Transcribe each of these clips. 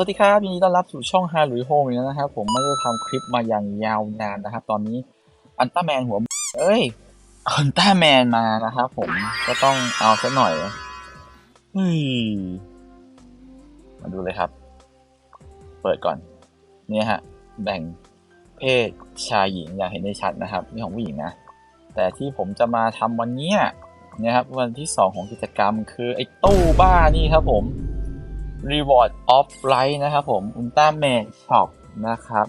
สวัสดีครับยินดีต้อนรับสู่ช่องฮาหรือโฮมแล้วนะครับ ผมไม่ได้ทำคลิปมาอย่างยาวนานนะครับ ตอนนี้อันต้าแมนหัว เอ้ยอันต้าแมนมานะครับผมก็ต้องเอาซะหน่อยเฮ้ยมาดูเลยครับ เปิดก่อน เนี่ยฮะ แบ่งเพศชายหญิงอย่างเห็นได้ชัดนะครับนี่ของผู้หญิงนะ แต่ที่ผมจะมาทำวันเนี้ยนะครับวันที่2ของกิจกรรมคือไอ้ตู้บ้านี่ครับผม Reward of Light นะครับผม Ultraman Shop นะครับ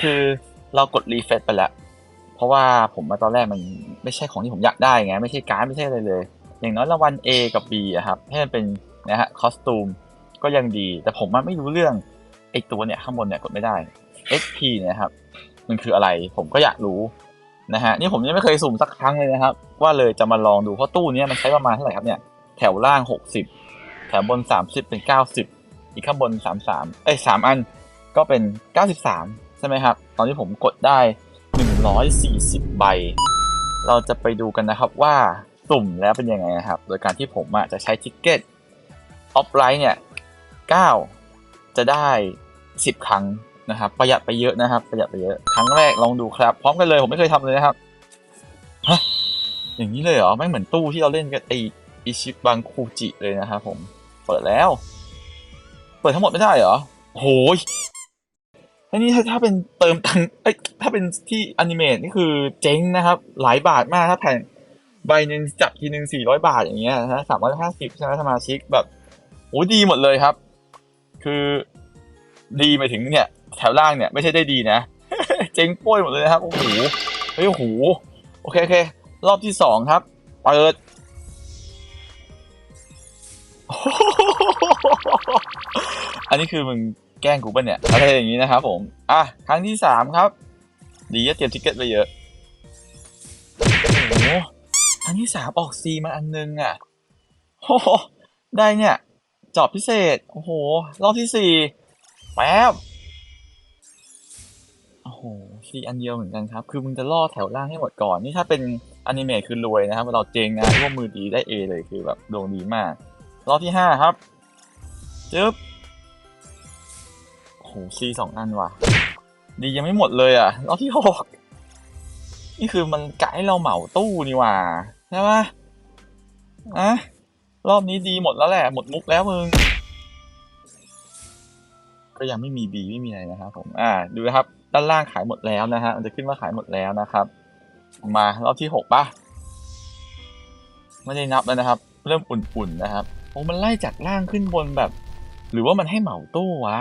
คือเรากดรีเฟซไปแล้ว เพราะว่าผมมาตอนแรกมันไม่ใช่ของที่ผมอยากได้ไง ไม่ใช่การ์ดไม่ใช่อะไรเลย อย่างน้อยรางวัล A กับ B อะครับ ให้มันเป็นนะฮะคอสตูมก็ยังดี แต่ผมมันไม่รู้เรื่องไอตัวเนี่ยข้างบนเนี่ยกดไม่ได้ XP เนี่ยครับ มันคืออะไรผมก็อยากรู้นะฮะนี่ผมยังไม่เคยสุ่มสักครั้งเลยนะครับ ว่าเลยจะมาลองดูเพราะตู้นี้มันใช้ประมาณเท่าไหร่ครับเนี่ย แถวล่าง 60 แถวบน 30 เป็น 90 อีกข้างบน 33 เอ้ย 3 อันก็เป็น 93 ใช่ไหมครับ ตอนที่ผมกดได้ 140 ใบ เราจะไปดูกันนะครับว่าสุ่มแล้วเป็นยังไงนะครับ โดยการที่ผมะจะใช้ทิกเก็ตออฟไลน์เนี่ย 9 จะได้ 10 ครั้งนะครับประหยัดไปเยอะนะครับ ประหยัดไปเยอะครั้งแรกลองดูครับ พร้อมกันเลยผมไม่เคยทำเลยนะครับฮะอย่างนี้เลยเหรอไม่เหมือนตู้ที่เราเล่นกันไอ อิชิบังคูจิเลยนะครับผม เปิดแล้ว เปิดทั้งหมดไม่ได้เหรอโหยอันนี้ถ้าถ้าเป็นเติมตังเอ้ยถ้าเป็นที่อนิเมตนี่คือเจ๊งนะครับ หลายบาทมากถ้าแผ่นใบหนึ่งจับทีหนึ่งสี่ร้อยบาทอย่างเงี้ยนะสามร้อยห้าสิบใช่ไหมสมาชิกแบบโอ้ดีหมดเลยครับ คือดีไปถึงเนี่ย แถวล่างเนี่ยไม่ใช่ได้ดีนะ เจ๊งป้วยหมดเลยนะครับ โอ้โหเฮ้ยโอ้โหโอเคโอเครอบที่สองครับ เปิด อันนี้คือมึงแกล้งกูปะเนี่ยอะไรอย่างนี้นะครับผมอะครั้งที่สามครับ ดีก็เตรียมทิกเก็ตไปเยอะโอ้โหครั้งที่สามออกซีมาอันนึงอะโอ้โหได้เนี่ยจอบพิเศษ โอ้โห รอบที่สี่แป๊บโอ้โหซีอันเดียวเหมือนกันครับ คือมึงจะล่อแถวล่างให้หมดก่อน นี่ถ้าเป็นอนิเมะคือรวยนะครับเราเจงนะร่วมมือดีได้ A เลยคือแบบดวงดีมาก รอบที่ห้าครับจึ๊บโอ้โหซีสองอันว่ะ ดียังไม่หมดเลยอะ รอบที่หกนี่คือมันกะให้เราเหมาตู้นี่ว่าใช่ปะอะรอบนี้ดีหมดแล้วแหละ หมดมุกแล้วมึง ก็ยังไม่มี B ไม่มีอะไรนะครับผม อ่า ดูนะครับ ด้านล่างขายหมดแล้วนะฮะ มันจะขึ้นว่าขายหมดแล้วนะครับ มารอบที่หกป่ะ ไม่ได้นับแล้วนะครับ เริ่มอุ่นๆนะครับ โอ้มันไล่จากล่างขึ้นบนแบบ หรือว่ามันให้เหมาตู้วะ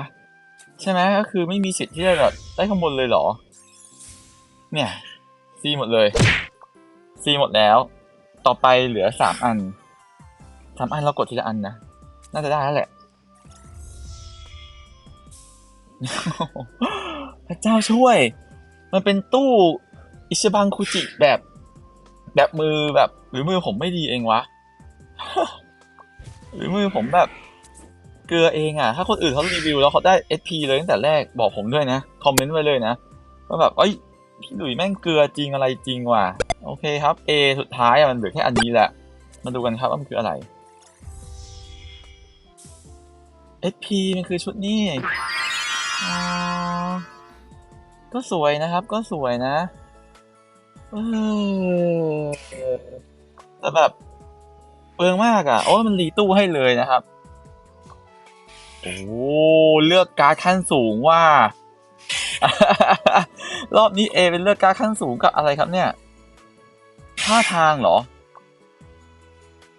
ใช่ไหมก็คือไม่มีสิทธิ์ที่จะแบบได้ข้างบนเลยเหรอ เนี่ยซีหมดเลยซีหมดแล้ว ต่อไปเหลือสามอันสามอันเรากดทีละอันนะ น่าจะได้แล้วแหละพระเจ้าช่วย มันเป็นตู้อิชิบังคุจิแบบ แบบมือแบบหรือมือผมไม่ดีเองวะ หรือมือผมแบบเกลือเองอะ ถ้าคนอื่นเขารีวิวแล้วเขาได้ SP เลยตั้งแต่แรกบอกผมด้วยนะ คอมเมนต์ไว้เลยนะว่าแบบเอ้ยพี่หลุยแม่งเกลือจริงอะไรจริงว่ะ โอเคครับ A สุดท้ายมันเหลือแค่อันนี้แหละ มาดูกันครับว่ามันคืออะไร SP มันคือชุดนี้ก็สวยนะครับ ก็สวยนะแต่แบบ เปลืองมากอะโอ้มันรีตู้ให้เลยนะครับ โอ้เลือกการ์ดขั้นสูงว่า รอบนี้เอเป็นเลือกการ์ดขั้นสูงกับอะไรครับเนี่ยท่าทางเหรอ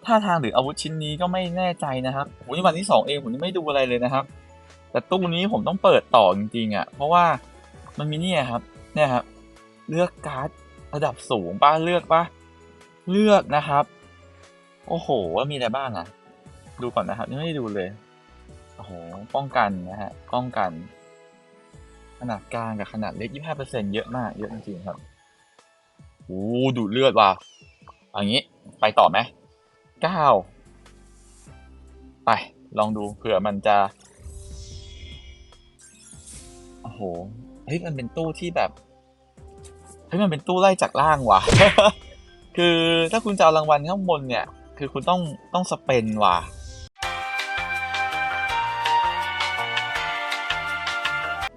ท่าทางหรืออาวุธชิ้นนี้ก็ไม่แน่ใจนะครับโอ้ยวันที่สองเองผมยังไม่ดูอะไรเลยนะครับ แต่ตู้นี้ผมต้องเปิดต่อจริงๆอะ เพราะว่ามันมีเนี่ยครับ เนี่ยครับ เลือกการ์ดระดับสูงป้าเลือกป้าเลือกนะครับ โอ้โห ว่ามีอะไรบ้างอะดูก่อนนะครับยังไม่ได้ดูเลย โอ้โห ป้องกันนะฮะ ป้องกัน ขนาดกลางกับขนาดเล็ก 25%เยอะมาก เยอะจริงๆครับโอ้ดูดเลือดว่ะอย่างนี้ ไปต่อไหมเก้าไป ลองดูเผื่อมันจะ โอ้โห เฮ้ย มันเป็นตู้ที่แบบ เฮ้ย มันเป็นตู้ไล่จากล่างว่ะ คือถ้าคุณจะเอารางวัลข้างบนเนี่ย คือคุณต้องต้องสเปนว่ะ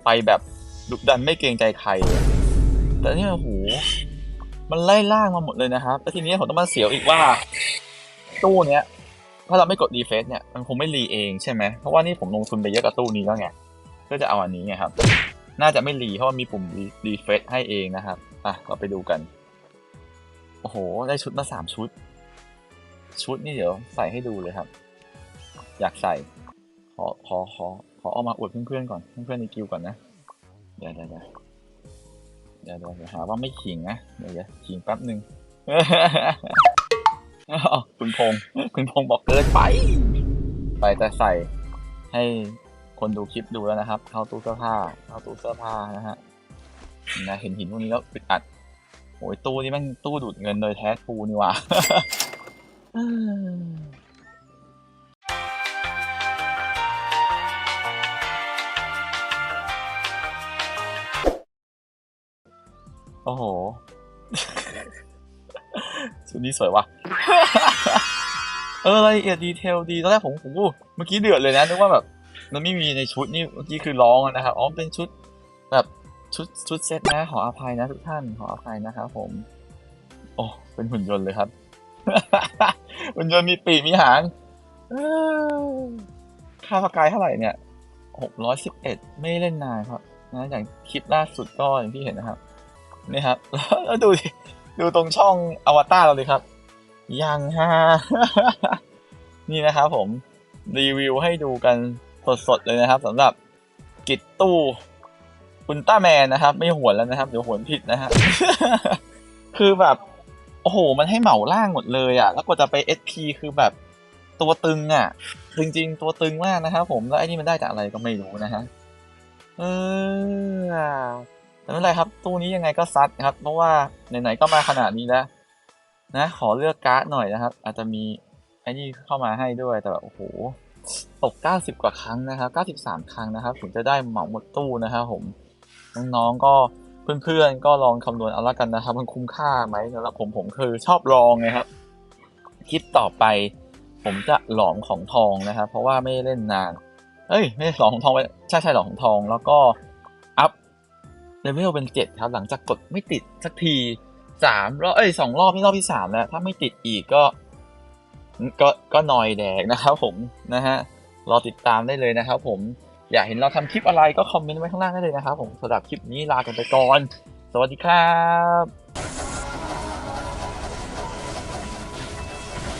ไปแบบดุดันไม่เกรงใจใคร แต่นี่โอ้โหมันไล่ล่างมาหมดเลยนะครับ แล้วทีนี้ผมต้องมาเสียวอีกว่า ตู้เนี้ย ถ้าเราไม่กดรีเฟซเนี่ยมันคงไม่รีเองใช่ไหม เพราะว่านี่ผมลงทุนไปเยอะกับตู้นี้แล้วไง ก็จะเอาอันนี้ไงครับ น่าจะไม่รีเพราะว่ามีปุ่มรีเฟซให้เองนะครับ อะเราไปดูกัน โอ้โห ได้ชุดมาสามชุด ชุดนี่เดี๋ยวใส่ให้ดูเลยครับ อยากใส่ ขอขอขอขอเอามาอวดเพื่อนๆก่อนเพื่อนๆในกิวก่อนนะเดี๋ยวเดี๋ยวเดี๋ยวเดี๋ยวหาว่าไม่ขิงนะเดี๋ยวเดี๋ยวขิงแป๊บหนึ่งอ้าวคุณพงษ์คุณพงษ์บอกเกินไป ไปแต่ใส่ให้คนดูคลิปดูแล้วนะครับ เข้าตู้เสื้อผ้า เข้าตู้เสื้อผ้านะฮะนะเห็นหินพวกนี้แล้วอึดอัดโอ้ยตู้นี้แมันตู้ดูดเงินโดยแท้ทูนี่ หว่าโอ้โห ชุดนี้สวยว่ะ เออรายละเอียดดีเทลดี ตอนแรกผมผมเมื่อกี้เดือดเลยนะนึกว่าแบบ มันไม่มีในชุดนี่เมื่อกี้คือร้องอะนะครับ อ๋อ เป็นชุดแบบชุดชุดเซตนะ ขออภัยนะทุกท่าน ขออภัยนะครับผม โอ้ เป็นหุ่นยนต์เลยครับ หุ่นยนต์มีปีกมีหางค่าสกายเท่าไหร่เนี่ยหกร้อยสิบเอ็ดไม่เล่นนานครับนะอย่างคลิปล่าสุดก็อย่างที่เห็นนะครับนี่ครับแล้วดูดูตรงช่องอวตารเราเลยครับ ยังฮะนี่นะครับผมรีวิวให้ดูกันสดๆเลยนะครับสำหรับกิจตู้อุลตร้าแมนนะครับ ไม่หวนแล้วนะครับ เดี๋ยวหวนผิดนะฮะคือแบบ โอ้โห มันให้เหมาล่างหมดเลยอะ แล้วกว่าจะไป SP คือแบบตัวตึงอะ จริงๆ ตัวตึงมากนะครับผม แล้วไอ้นี่มันได้จากอะไรก็ไม่รู้นะฮะ เออแต่ไม่เป็นไรครับ ตู้นี้ยังไงก็ซัดครับ เพราะว่าไหนๆ ก็มาขนาดนี้แล้วนะ ขอเลือกการ์ดหน่อยนะครับ อาจจะมีไอ้นี่เข้ามาให้ด้วย แต่แบบโอ้โห ตก 90 กว่าครั้งนะครับ 93 ครั้งนะครับถึงจะได้เหมาหมดตู้นะครับผม น้องๆ ก็ เพื่อนๆก็ลองคำนวณเอาละกันนะครับ มันคุ้มค่าไหมสำหรับผมผมคือชอบลองไงครับคลิปต่อไป ผมจะหลอมของทองนะครับ เพราะว่าไม่เล่นนานเอ้ยไม่หลอมของทองไปใช่ใช่หลอมของทอง แล้วก็อัพเลเวลเป็นเจ็ดครับ หลังจากกดไม่ติดสักทีสามรอบเอ้ยสองรอบนี่รอบที่สามแล้ว ถ้าไม่ติดอีกก็ ก็ก็นอยแดกนะครับผมนะฮะรอติดตามได้เลยนะครับผม อยากเห็นเราทำคลิปอะไรก็คอมเมนต์ไว้ข้างล่างได้เลยนะครับผมสำหรับคลิปนี้ลากันไปก่อน สวัสดีครับ